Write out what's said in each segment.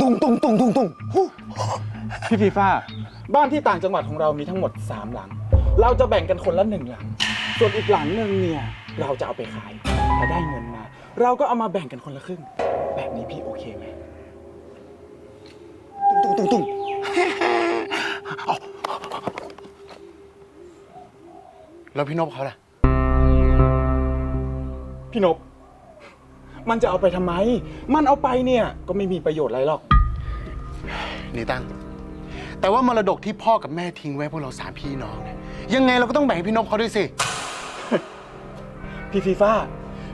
ตุ้งตุ้งตุ้งตุ้งตุ้งฮู้พี่ฟีฟ้าบ้านที่ต่างจังหวัดของเรามีทั้งหมด 3 หลัง เราจะแบ่งกันคนละหนึ่งหลัง ส่วนอีกหลังหนึ่งเนี่ย เราจะเอาไปขายถ้าได้เงินมา เราก็เอามาแบ่งกันคนละครึ่ง แบบนี้พี่โอเคไหมตุ้งตุ้งตุ้งแล้วพี่นพเขาล่ะ พี่นพ มันจะเอาไปทำไม มันเอาไปเนี่ยก็ไม่มีประโยชน์อะไรหรอกนี่ตั้งแต่ว่ามรดกที่พ่อกับแม่ทิ้งไว้พวกเราสามพี่น้องเนี่ยยังไงเราก็ต้องแบ่งให้พี่นพเขาด้วยสิ พี่ฟีฟ้า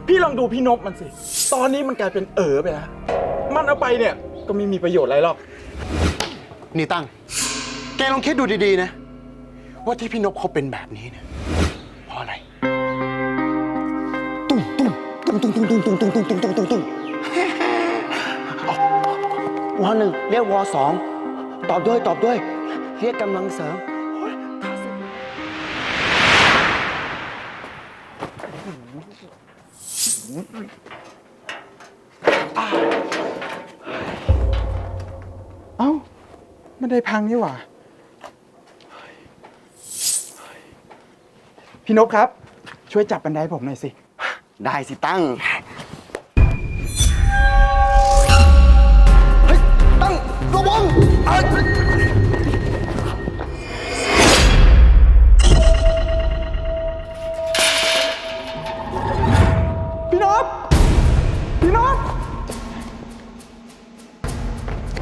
พี่ลองดูพี่นพมันสิ ตอนนี้มันกลายเป็นเอ๋อไปแล้ว มันเอาไปเนี่ยก็ไม่มีประโยชน์อะไรหรอก นี่ตั้ง แกลองคิดดูดีๆนะ ว่าที่พี่นพเขาเป็นแบบนี้เนี่ย ตุ้งตุ้งตุ้งตุ้งตุ้งตุ้งตุ้งตุ้งตุ้งตุ้งตุ้งวอหนึ่งเรียกวอสองตอบด้วยตอบด้วย เรียกกำลังเสริมเอ้าไม่ได้พังนี่หว่าพี่นพครับ ช่วยจับบันไดให้ผมหน่อยสิ ได้สิตั้ง เฮ้ย ตั้งระวังเอ้ยพี่นพพี่นพ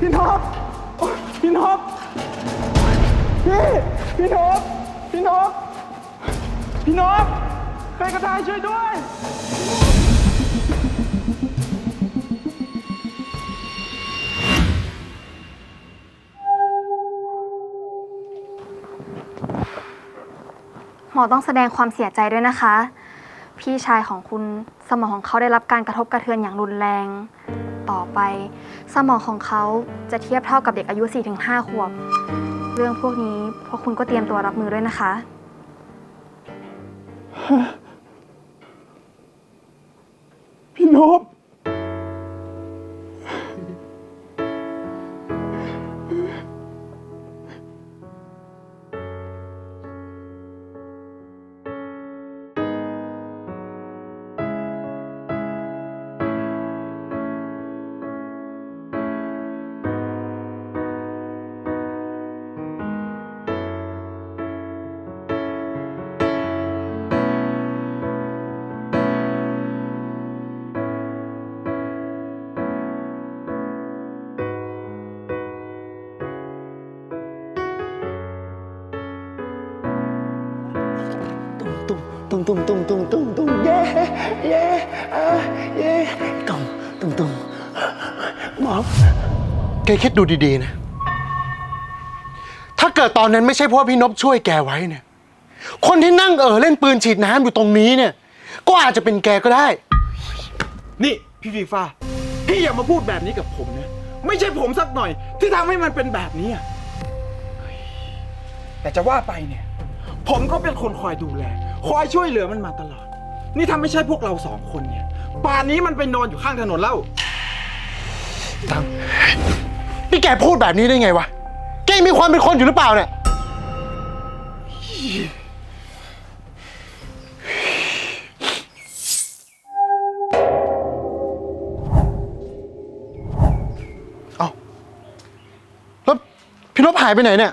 พี่นพโอ๊ยพี่นพพี่ พี่นพพี่นพพี่น็อต นพใครก็ได้ช่วยด้วย หมอต้องแสดงความเสียใจด้วยนะคะ พี่ชายของคุณสมองของเขาได้รับการกระทบกระเทือนอย่างรุนแรง ต่อไป สมองของเขาจะเทียบเท่ากับเด็กอายุ 4-5 ขวบ เรื่องพวกนี้พวกคุณก็เตรียมตัวรับมือด้วยนะคะ hope นพตุ้งตุ้งตุ้งตุ้งตุ้งตุ้งเย้เย้อ่าเย้ตุ้งตุ้งตุ้งหมอแกคิดดูดีๆนะ ถ้าเกิดตอนนั้นไม่ใช่เพราะพี่นพช่วยแกไว้เนี่ย คนที่นั่งเออเล่นปืนฉีดน้ำอยู่ตรงนี้เนี่ย ก็อาจจะเป็นแกก็ได้ นี่พี่ฟีฟ้าพี่อย่ามาพูดแบบนี้กับผมนะ ไม่ใช่ผมสักหน่อย ที่ทำให้มันเป็นแบบนี้อะเฮ้ยแต่จะว่าไปเนี่ย ผมก็เป็นคนคอยดูแล คอยช่วยเหลือมันมาตลอด นี่ถ้าไม่ใช่พวกเราสองคนเนี่ย ป่านนี้มันไปนอนอยู่ข้างถนนแล้ว ตังนี่แกพูดแบบนี้ได้ไงวะ แกยังมีความเป็นคนอยู่หรือเปล่าเนี่ย เอาแล้วพี่นพหายไปไหนเนี่ย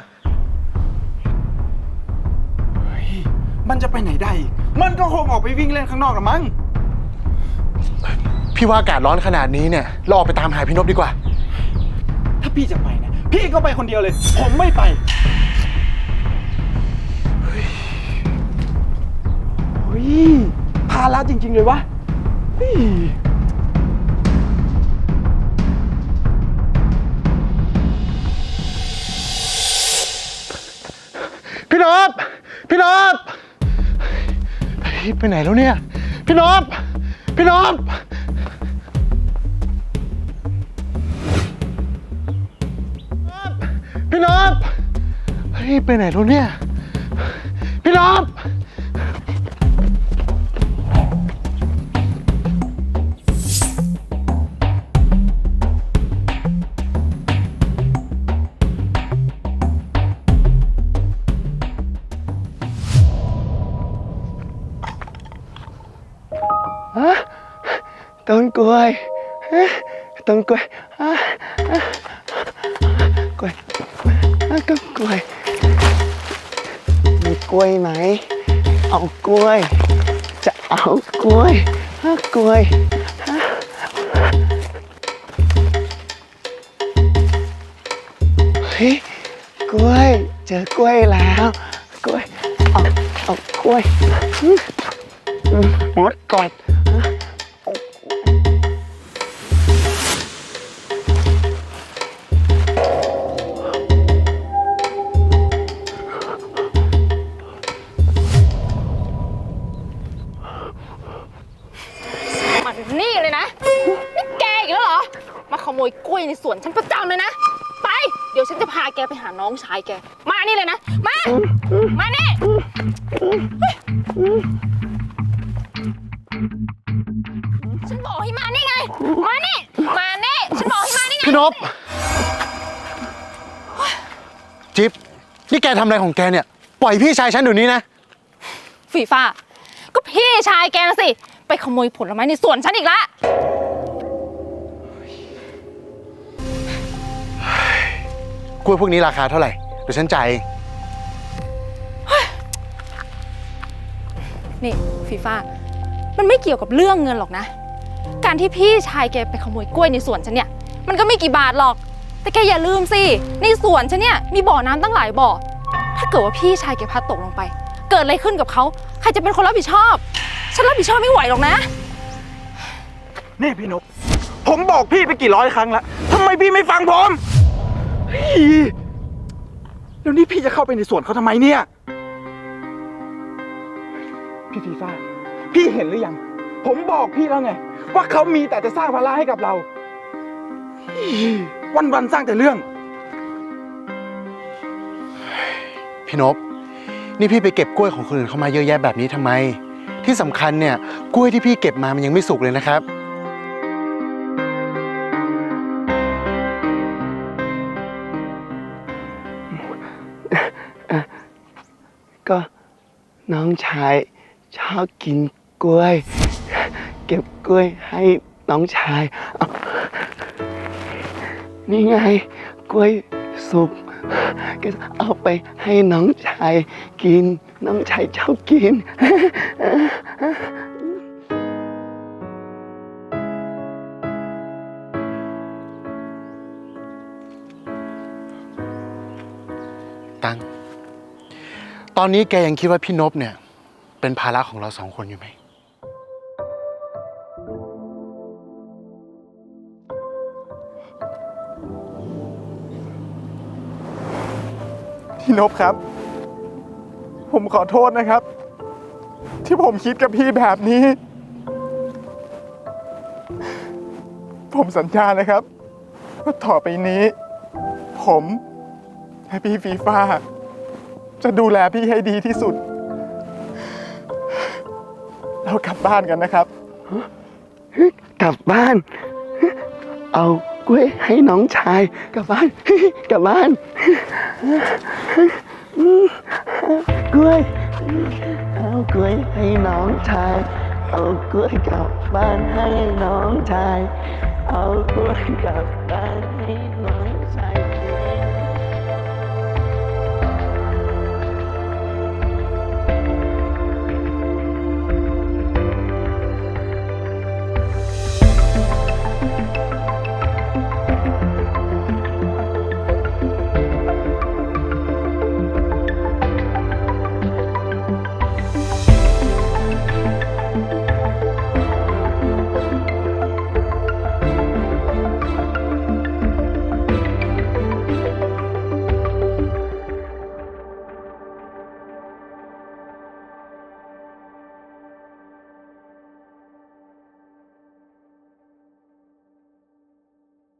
มันจะไปไหนได้อีกมันก็คงออกไปวิ่งเล่นข้างนอกละมั้ง พี่ว่าอากาศร้อนขนาดนี้เนี่ย เราออกไปตามหาพี่นพดีกว่า ถ้าพี่จะไปนะ พี่ก็ไปคนเดียวเลย ผมไม่ไป เฮ้ยภาระจริง ๆ เลยวะเฮ้ยพี่นพพี่นพ ไปไหนแล้วเนี่ย พี่นพพี่นพพี่นพเฮ้ยไปไหนแล้วเนี่ย พี่น พกล้วยต้นกล้วยอะกล้วยอะก็กล้วย มีกล้วยไหม เอากล้วย จะเอากล้วยฮะกล้วยฮะเฮ้ยกล้วยเจอกล้วยแล้วกล้วยเอาเอากล้วยมมดกอน ยกล้วยในสวนฉันประจำเลยนะ ไป เดี๋ยวฉันจะพาแกไปหาน้องชายแก มานี่เลยนะ มา มานี่ ฉันบอกให้มานี่ไง มานี่ มานี่ ฉันบอกให้มานี่ไง พี่นพจิ๊บนี่แกทำอะไรของแกเนี่ย ปล่อยพี่ชายฉันเดี๋ยวนี้นะ ฝีฟ้า ก็พี่ชายแกนะสิ ไปขโมยผลไม้ในสวนฉันอีกละ กล้วยพวกนี้ราคาเท่าไหร่เดี๋ยวฉันจ่ายเองนี่ฟีฟ้ามันไม่เกี่ยวกับเรื่องเงินหรอกนะ การที่พี่ชายแกไปขโมยกล้วยในสวนฉันเนี่ย มันก็ไม่กี่บาทหรอก แต่แกอย่าลืมสิ ในสวนฉันเนี่ยมีบ่อน้ำตั้งหลายบ่อ ถ้าเกิดว่าพี่ชายแกพลัดตกลงไป เกิดอะไรขึ้นกับเขา ใครจะเป็นคนรับผิดชอบ ฉันรับผิดชอบไม่ไหวหรอกนะ นี่พี่นก ผมบอกพี่ไปกี่ร้อยครั้งแล้วทำไมพี่ไม่ฟังผมเฮ้ย แล้วนี่พี่จะเข้าไปในสวนเขาทำไมเนี่ย พี่ฟีฟ้าพี่เห็นหรือยัง ผมบอกพี่แล้วไง ว่าเขามีแต่จะสร้างภาระให้กับเรา วันวันๆสร้างแต่เรื่อง พี่นพนี่พี่ไปเก็บกล้วยของคนอื่นเข้ามาเยอะแยะแบบนี้ทำไม ที่สำคัญเนี่ยกล้วยที่พี่เก็บมามันยังไม่สุกเลยนะครับ น้องชายชอบกินกล้วย เก็บกล้วยให้น้องชายเอานี่ไงกล้วยสุกก็เอาไปให้น้องชายกิน น้องชายชอบกิน ตอนนี้แกยังคิดว่าพี่นพเนี่ย เป็นภาระของเราสองคนอยู่ไหม พี่นพครับ ผมขอโทษนะครับ ที่ผมคิดกับพี่แบบนี้ ผมสัญญานะครับว่าต่อไปนี้ ผมและพี่ฟีฟ้า จะดูแลพี่ให้ดีที่สุด เรากลับบ้านกันนะครับ กลับบ้าน เอากล้วยให้น้องชาย กลับบ้าน กลับบ้าน กล้วย เอากล้วยให้น้องชาย เอากล้วยกลับบ้านให้น้องชาย เอากล้วยกลับบ้านให้